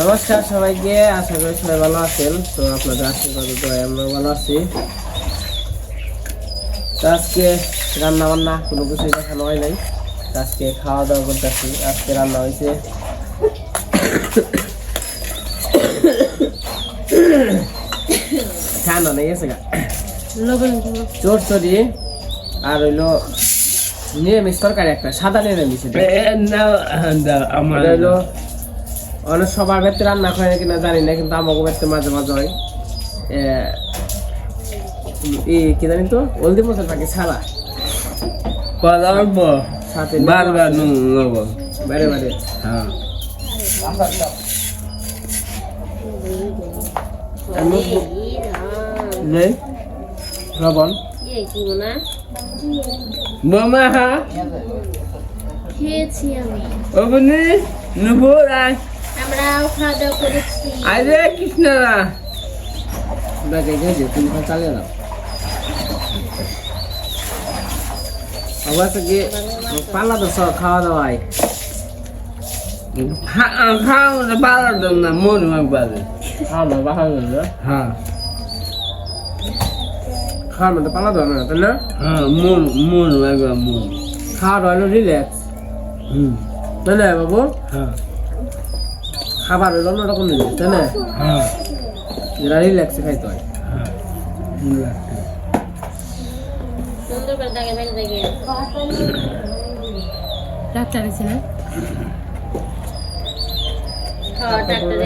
নমস্কার সবাইকে আশা করি সবাই ভালো আছেন। তো আপনাদের আশীর্বাদ দোয়ায় আমরা ভালো আছি। তো আজকে রান্না বান্না কোনো কিছুই দেখানো হয় নাই। আজকে খাওয়া দাওয়া করতেছি। আজকে রান্না হয়েছে ঠান্ডা নেই গেছে গা। লবণ দিব আর হইল নিরামিষ তরকারি একটা সাদা নিরামিষ। আমার হইল অনেক সবার ক্ষেত্রে রান্না করে কিনা জানি না কিন্তু আমাকে ক্ষেত্রে মাঝে মাঝে হয়। এ, কি জানি তো? হলদি মশলা থাকে ছাড়া সাথে বারবার হ্যাঁ। নেই লবণ। বোমা হ্যাঁ। খেয়েছি আমি। অবনি নুপুর আয়। আমরাও খাওয়া দাওয়া করেছি। আরে কৃষ্ণরা ব্যাগে গেছে তুমি খাওয়া চালিয়ে দাও। অবশ্য কি পাল্লা তো সব খাওয়া দাওয়ায় খাও বাড়ার জন্য মন খাওয়া দাওয়া বাসা হ্যাঁ। খাওয়ার মধ্যে পাল্লা দেওয়া না তাই না হ্যাঁ মন মন একবার মন। খাওয়া দাওয়া রিল্যাক্স হুম। তাই না বাবু? হ্যাঁ। খাবার হলো অন্যরকম জিনিস তাই না? হ্যাঁ। যেটা রিল্যাক্সে খাইতে হয়। হ্যাঁ। ডাক্তার আছে না? হ্যাঁ doctor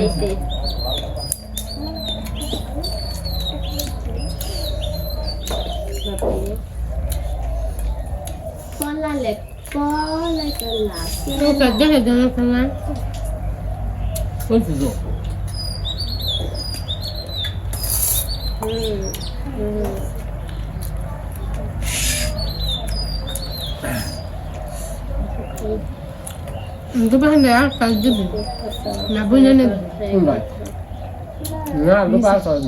dia kalau jadi. Nak punya ni. কোন ভাই না দুটো আর খাওয়া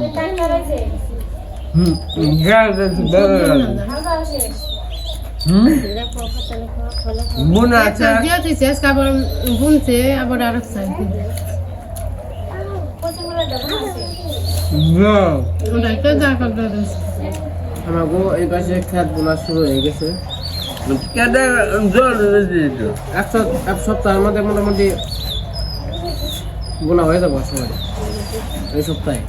যাবে হুম মন আছে Dia tu saya গো এই পাশে খেত বোনা শুরু হয়ে গেছে এক সপ- এক সপ্তাহের মধ্যে মোটামুটি বোনা হয়ে যাব সবাই এই সপ্তাহে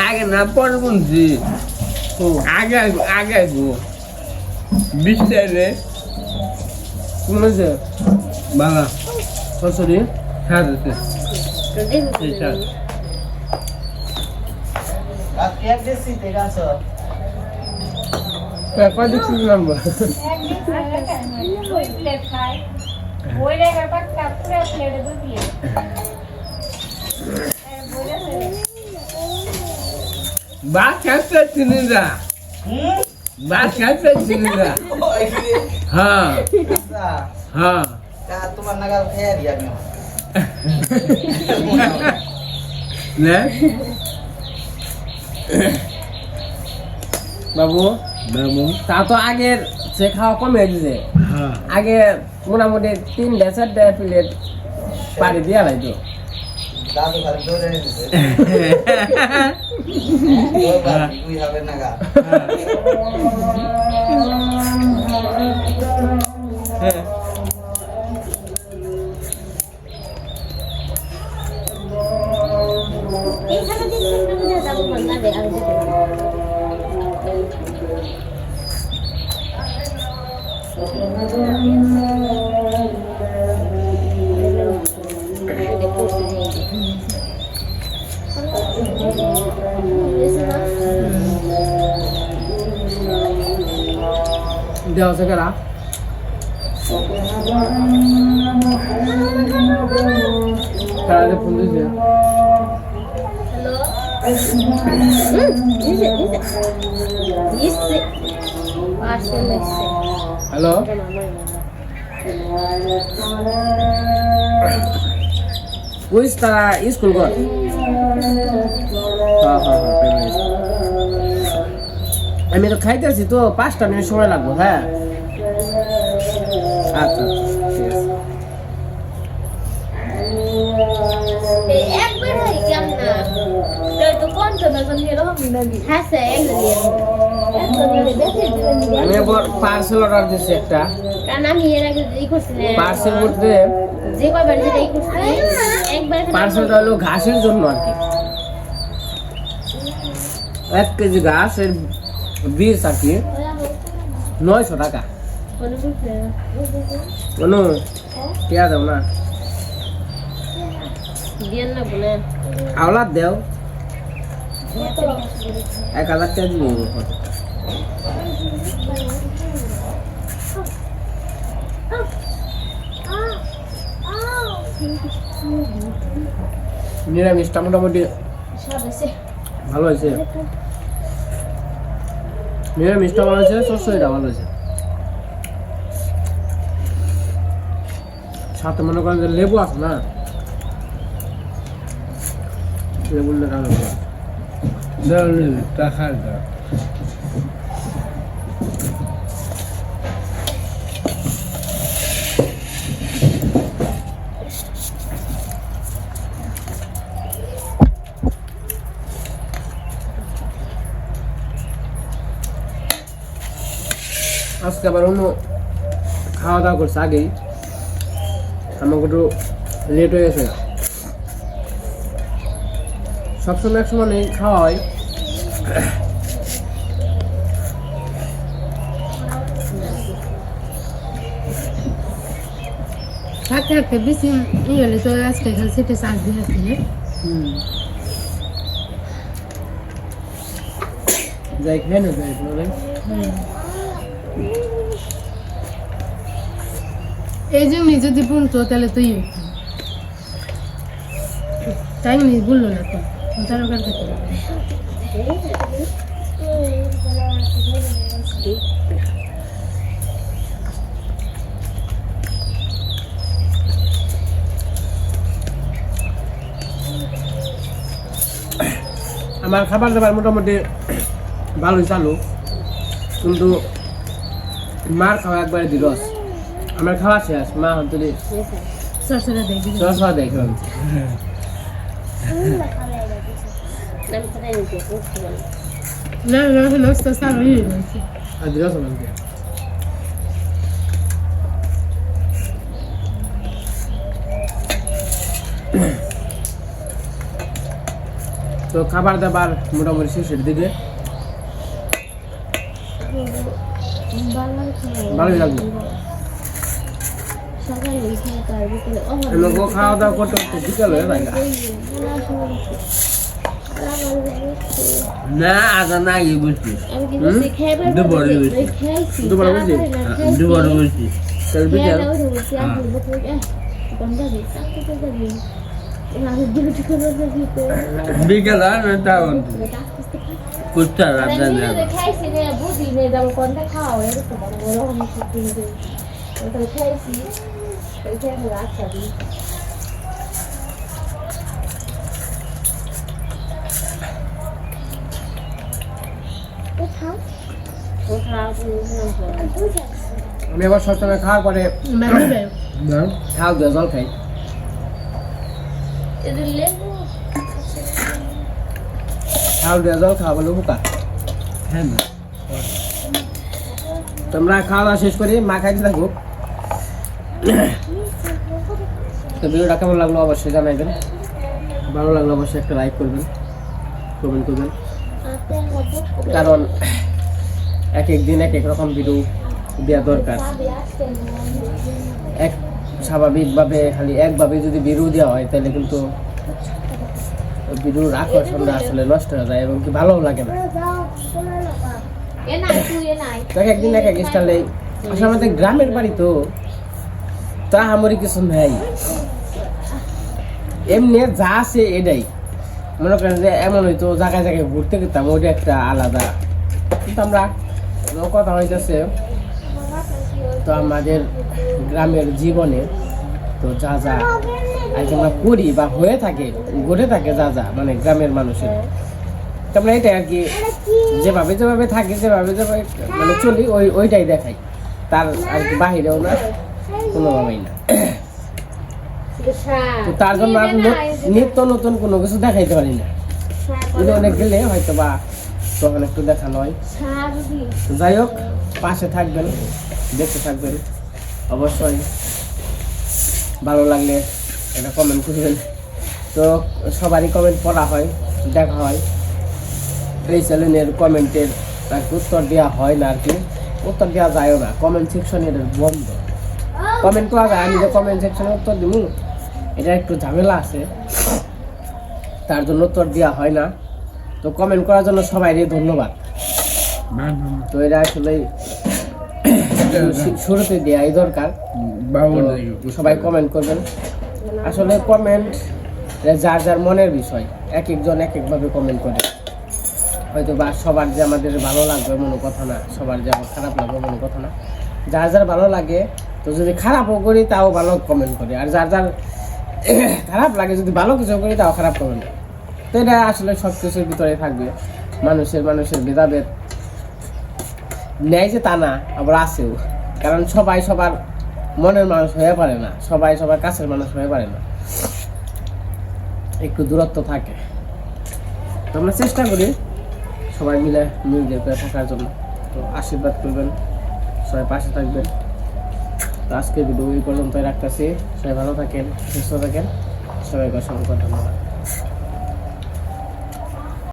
আগে না পরে বলছি ও আগে আগে গো বিস্তারে কোন বাবা সাথে দেখো কয় দিচ্ছি নাম্বার চিনি না হ্যাঁ। হ্যাঁ। তোমার নাগাল খেয়ে বাবু। বাবু। তা তো আগের সে খাওয়া কমে দিছে হ্যাঁ। আগে মোটামুটি তিনটে চারটে প্লেট পাড়ি দিয়া লাগতো দাদু দেওয়া আছে কেরা তারা যে ফোন দিয়েছে হ্যালো হ্যালো? ওই তারা স্কুল কর হ্যাঁ হ্যাঁ হ্যাঁ। আমি তো খাইতেছি তো পাঁচটা মিনিট সময় লাগবে হ্যাঁ। আচ্ছা আচ্ছা, আছে। একবার হয় কেমন তো কোন তো না কোন এরকম হ্যাঁ স্যার একবার আমি একবার পার্সেল অর্ডার দিচ্ছি একটা। কারণ আমি এর আগে করছিলাম পার্সেল করতে? যে কয়বার যেটা করছিলাম একবার পার্সেলটা হলো ঘাসের জন্য আর কি। এক কেজি ঘাস এর বীজ আর কি। নয়শো টাকা। কোনো কোনো দাও না। আওলাদ দেও। এক হাজার টাকা দিব। নিরামিষটা মোটামুটি ভালো হয়েছে? নিরামিষটা ভালো হয়েছে সরষেটা ভালো হয়েছে। সাথে মনে করেন যে লেবু আছে না? লেবুর লেখা টাকা আজকে আবার অন্য খাওয়া দাওয়া করছে আগেই। আমাকে একটু লেট হয়ে গেছে। সবসময় এক সময় নেই খাওয়া হয়। থাকতে থাকতে বেশি ই হলে তো আজকে খালি সেটে চার্জ দিয়ে আসছে যাই খেয়ে নেবে। এই জন্য যদি বলতো, তাহলে তো ইয়ে তাই নি বলল না তো তার ওখান আমার খাবার দাবার মোটামুটি ভালোই চালু, কিন্তু মার খাওয়া একবারে দিলস আমার খাওয়া শেষ মা হয়তো সরষেটা দিয়ে দিবি সস দেখে আমি কোথায় নিতে করতে বলে না না নষ্ট সার হয়ে গেছে আর দিলস আমাকে তো খাবার দাবার মোটামুটি শেষের দিকে খাওয়া দাওয়া করতে করতে বিকাল তা কুত্তা রাখা যাবে খাইছি নে বুঝি নে যাব কোনটা খাওয়া এরকম বড় আমি সত্যি নে ওটা খাইছি ওইটা আমি রাখা দিই আবার সবসময় খাওয়ার পরে খাওয়া দিয়ে জল খাই। লেবু খাওয়া জল খাওয়া বলে উপকার হ্যাঁ না। তোমরা খাওয়া দাওয়া শেষ করে মা খাইতে থাকো। তো ভিডিওটা কেমন লাগল অবশ্যই জানাইবেন। ভালো লাগল অবশ্যই একটা লাইক করবেন কমেন্ট করবেন। কারণ এক এক দিন এক এক রকম ভিডিও দেওয়া দরকার। এক স্বাভাবিকভাবে, খালি একভাবে যদি ভিডিও দেওয়া হয়, তাহলে কিন্তু ভিডিওর আকর্ষণটা আসলে নষ্ট হয়ে যায় এবং কি ভালোও লাগে না। এক একদিন এক এক আসলে আমাদের গ্রামের বাড়ি তো তা আমারই কিছু নাই। এমনি যা আছে এটাই। মনে করেন যে এমন হয়তো জায়গায় জায়গায় ঘুরতে গেতাম, ওইটা একটা আলাদা। কিন্তু আমরা কথা হইতেছে, তো আমাদের গ্রামের জীবনে তো যা যা আর কি আমরা করি বা হয়ে থাকে, ঘটে থাকে যা যা মানে গ্রামের মানুষের। তারপরে এটা আর কি, যেভাবে যেভাবে থাকি, যেভাবে যেভাবে মানে চলি, ওই, ওইটাই দেখাই। তার আর কি বাহিরেও না, কোনোভাবেই না। তার জন্য আর নিত্য নতুন কোনো কিছু দেখাইতে পারি না। কিন্তু অনেক গেলে হয়তো বা তখন একটু দেখানো হয় তো যাই হোক, পাশে থাকবেন, দেখতে থাকবেন। অবশ্যই ভালো লাগলে এটা কমেন্ট করবেন। তো সবারই কমেন্ট পড়া হয় দেখা হয়। এই চ্যানেলের কমেন্টের আর কি উত্তর দেওয়া হয় না আর কি। উত্তর দেওয়া যায়ও না কমেন্ট সেকশন বন্ধ। কমেন্ট করা যায় আমি যে কমেন্ট সেকশনে উত্তর দিব এটা একটু ঝামেলা আছে। তার জন্য উত্তর দেওয়া হয় না। তো কমেন্ট করার জন্য সবাইকে ধন্যবাদ। তো এটা আসলে শুরুতে দেওয়াই দরকার। সবাই কমেন্ট করবেন। আসলে কমেন্ট যার যার মনের বিষয়, এক একজন এক একভাবে কমেন্ট করে। হয়তো বা সবার যে আমাদের ভালো লাগবে মনে কথা না, সবার যে আমার খারাপ লাগবে মনে কথা না। যার যার ভালো লাগে, তো যদি খারাপও করি তাও ভালো কমেন্ট করে। আর যার যার খারাপ লাগে, যদি ভালো কিছু করি তাও খারাপ কমেন্ট তো এটা আসলে সব কিছুর ভিতরে থাকবে। মানুষের মানুষের ভেদাভেদ। নেয় যে তা না, আবার আছেও। কারণ সবাই সবার মনের মানুষ হয়ে পারে না, সবাই সবার কাছের মানুষ হয়ে পারে না। একটু দূরত্ব থাকে। তো আমরা চেষ্টা করি সবাই মিলে মিলজে করে থাকার জন্য। তো আশীর্বাদ করবেন, সবাই পাশে থাকবেন। তো আজকে ভিডিও এই পর্যন্ত রাখতেছি। সবাই ভালো থাকেন, সুস্থ থাকেন। সবাইকে অসংখ্য ধন্যবাদ।